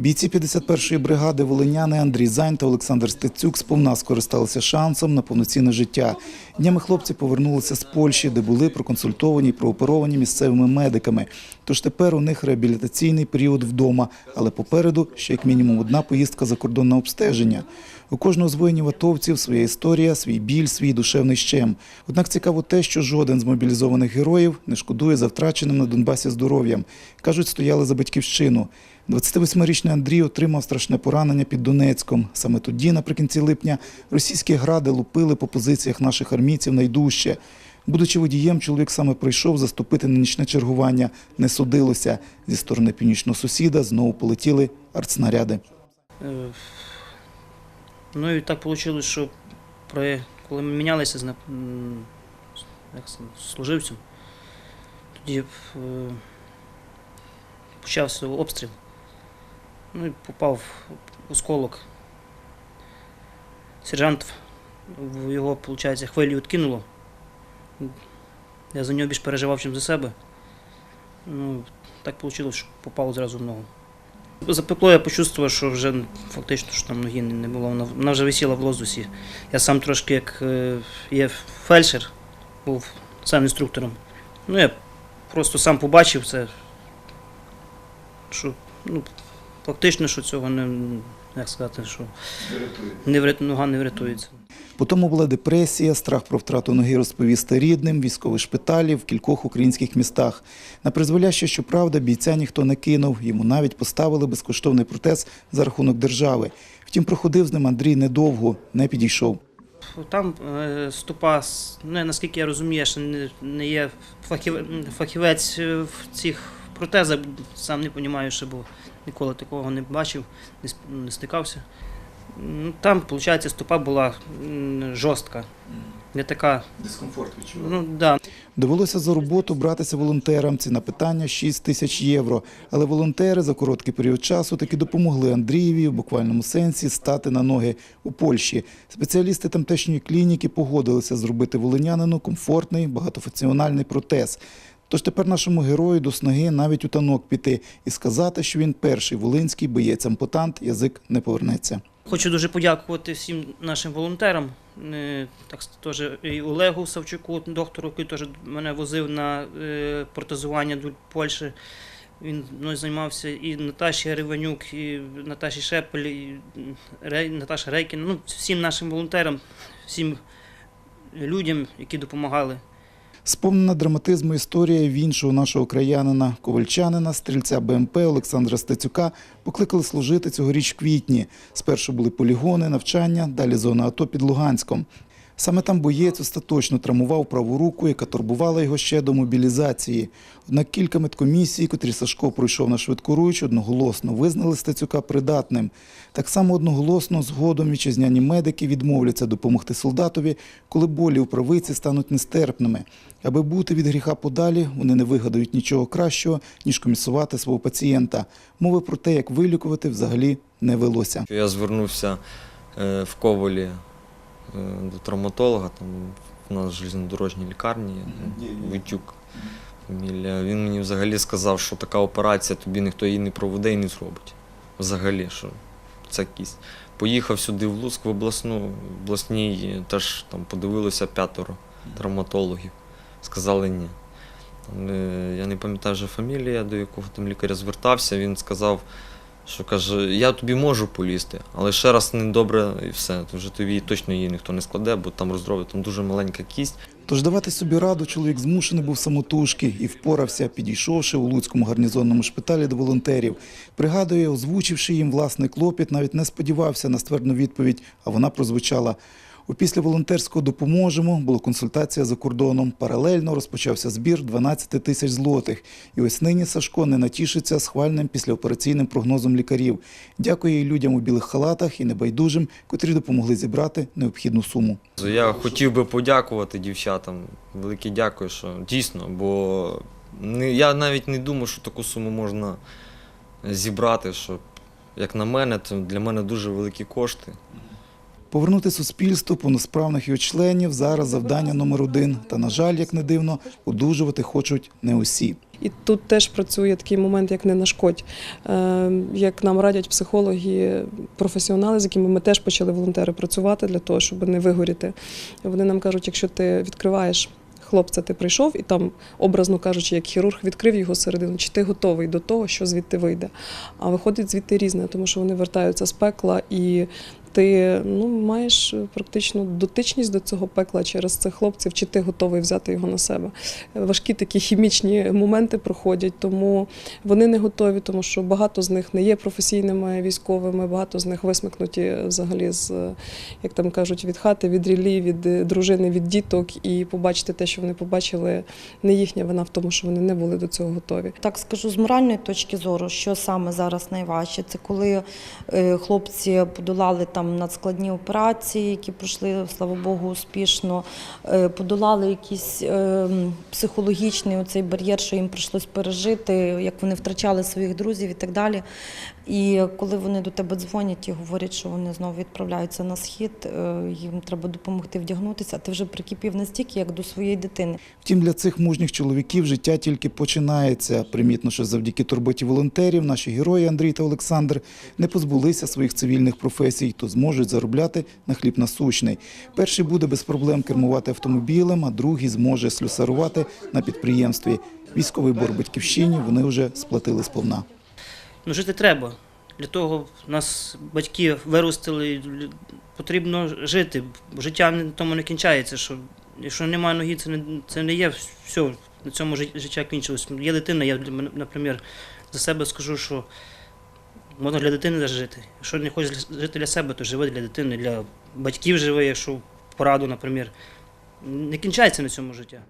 Бійці 51-ї бригади волиняни Андрій Зань та Олександр Стецюк сповна скористалися шансом на повноцінне життя. Днями хлопці повернулися з Польщі, де були проконсультовані і прооперовані місцевими медиками. Тож тепер у них реабілітаційний період вдома, але попереду ще як мінімум одна поїздка за кордон обстеження. У кожного з воїнів атовців своя історія, свій біль, свій душевний щем. Однак цікаво те, що жоден з мобілізованих героїв не шкодує за втраченим на Донбасі здоров'ям. Кажуть, стояли за батьківщину. 28-річний Андрій отримав страшне поранення під Донецьком. Саме тоді, наприкінці липня, російські гради лупили по позиціях наших армійців найдужче. Будучи водієм, чоловік саме прийшов заступити на нічне чергування. Не судилося. Зі сторони північного сусіда знову полетіли артснаряди. Ну і так вийшло, що при, коли ми мінялися з як служивцем, тоді е, почався обстріл. Ну і попав осколок. Сержант його, виходить, хвилю відкинуло. Я за нього більш переживав, ніж за себе. Ну, так вийшло, що попав зразу в ногу. Запекло, я почувствував, що вже фактично що там ноги не було. Вона, вона вже висіла в лозусі. Я сам трошки як е, є фельдшер, був сам інструктором. Ну, я просто сам побачив це, що ну, фактично, що цього не, як сказати, що не врят, нога не врятується. Потім була депресія, страх про втрату ноги розповісти рідним, військові шпиталі в кількох українських містах. На призволяще, щоправда, бійця ніхто не кинув. Йому навіть поставили безкоштовний протез за рахунок держави. Втім, проходив з ним Андрій недовго, не підійшов. Там е, стопа, ну, наскільки я розумію, ще не, є фахівець, фахівець е, в цих протезах, сам не розумію, що бо ніколи такого не бачив, не, не стикався. Ну, Там, виходить, стопа була жорстка, не така. Дискомфорт Ну, да. Довелося за роботу братися волонтерам. Ціна питання 6 тисяч євро. Але волонтери за короткий період часу таки допомогли Андрієві в буквальному сенсі стати на ноги у Польщі. Спеціалісти тамтешньої клініки погодилися зробити волинянину комфортний багатофункціональний протез. Тож тепер нашому герою до снаги навіть у танок піти і сказати, що він перший волинський боєць-ампутант, язик не повернеться. Хочу дуже подякувати всім нашим волонтерам. Е, Так теж і Олегу Савчуку, доктору, який теж мене возив на е, протезування до Польщі. Він мною займався і Наташі Ревенюк, і Наташі Шепель, і Наташа Рейкіна. Ну, всім нашим волонтерам, всім людям, які допомагали. Сповнена драматизму історія в іншого нашого краянина, ковальчанина, стрільця БМП Олександра Стецюка покликали служити цьогоріч в квітні. Спершу були полігони, навчання, далі зона АТО під Луганськом. Саме там боєць остаточно травмував праву руку, яка турбувала його ще до мобілізації. Однак кілька медкомісій, котрі Сашко пройшов на швидкоруч, одноголосно визнали Стецюка придатним. Так само одноголосно згодом вітчизняні медики відмовляться допомогти солдатові, коли болі у правиці стануть нестерпними. Аби бути від гріха подалі, вони не вигадають нічого кращого, ніж комісувати свого пацієнта. Мови про те, як вилікувати, взагалі не велося. Я звернувся е, в Ковалі е, до травматолога, там у нас в железнодорожній лікарні, Витюк фамілія. Він мені взагалі сказав, що така операція, тобі ніхто її не проведе і не зробить. Взагалі, що це кість. Поїхав сюди в Луцьк, в обласну, в обласній теж там подивилося п'ятеро травматологів. Сказали ні. Там, е, я не пам'ятаю вже фамілія, до якого там лікаря звертався. Він сказав, що каже, я тобі можу полізти, але ще раз недобре і все. То вже тобі точно її ніхто не складе, бо там роздрови, там дуже маленька кість. Тож давати собі раду чоловік змушений був самотужки і впорався, підійшовши у Луцькому гарнізонному шпиталі до волонтерів. Пригадує, озвучивши їм власний клопіт, навіть не сподівався на ствердну відповідь, а вона прозвучала. У після волонтерського допоможемо була консультація за кордоном. Паралельно розпочався збір 12 тисяч злотих. І ось нині Сашко не натішиться схвальним післяопераційним прогнозом лікарів. Дякує і людям у білих халатах і небайдужим, котрі допомогли зібрати необхідну суму. Я хотів би подякувати дівчатам. Велике дякую, що дійсно, бо я навіть не думав, що таку суму можна зібрати. Що, як на мене, це для мене дуже великі кошти. Повернути суспільству повносправних його членів зараз завдання номер один. Та, на жаль, як не дивно, одужувати хочуть не усі. І тут теж працює такий момент, як не нашкодь. Е, Як нам радять психологи, професіонали, з якими ми теж почали волонтери працювати для того, щоб не вигоріти. Вони нам кажуть, якщо ти відкриваєш. Хлопця, ти прийшов і там, образно кажучи, як хірург відкрив його середину, чи ти готовий до того, що звідти вийде. А виходить звідти різне, тому що вони вертаються з пекла, і ти ну, маєш практично дотичність до цього пекла через цих хлопців, чи ти готовий взяти його на себе. Важкі такі хімічні моменти проходять, тому вони не готові, тому що багато з них не є професійними військовими, багато з них висмикнуті взагалі з, як там кажуть, від хати, від рілі, від е, дружини, від діток, і побачити те, що вони побачили, не їхня вина в тому, що вони не були до цього готові. Так скажу з моральної точки зору, що саме зараз найважче, це коли е, хлопці подолали там надскладні операції, які пройшли, слава Богу, успішно, е, подолали якийсь е, психологічний оцей бар'єр, що їм прийшлось пережити, як вони втрачали своїх друзів і так далі. І коли вони до тебе дзвонять і говорять, що вони знову відправляються на схід, е, їм треба допомогти вдягнутися, ти вже прикипів настільки, як до своєї дитини. Втім, для цих мужніх чоловіків життя тільки починається. Примітно, що завдяки турботі волонтерів наші герої Андрій та Олександр не позбулися своїх цивільних професій, то зможуть заробляти на хліб насущний. Перший буде без проблем кермувати автомобілем, а другий зможе слюсарувати на підприємстві. Військовий бор батьківщині вони вже сплатили сповна. Ну, жити треба. Для того нас батьки виростили, потрібно жити. Життя тому не кінчається. Що якщо немає ноги, це не, це не є все. На цьому життя кінчилось. Є дитина, я, наприклад, за себе скажу, що можна для дитини жити. Якщо не хочеш жити для себе, то живи для дитини, для батьків живи, якщо пораду, наприклад. Не кінчається на цьому життя.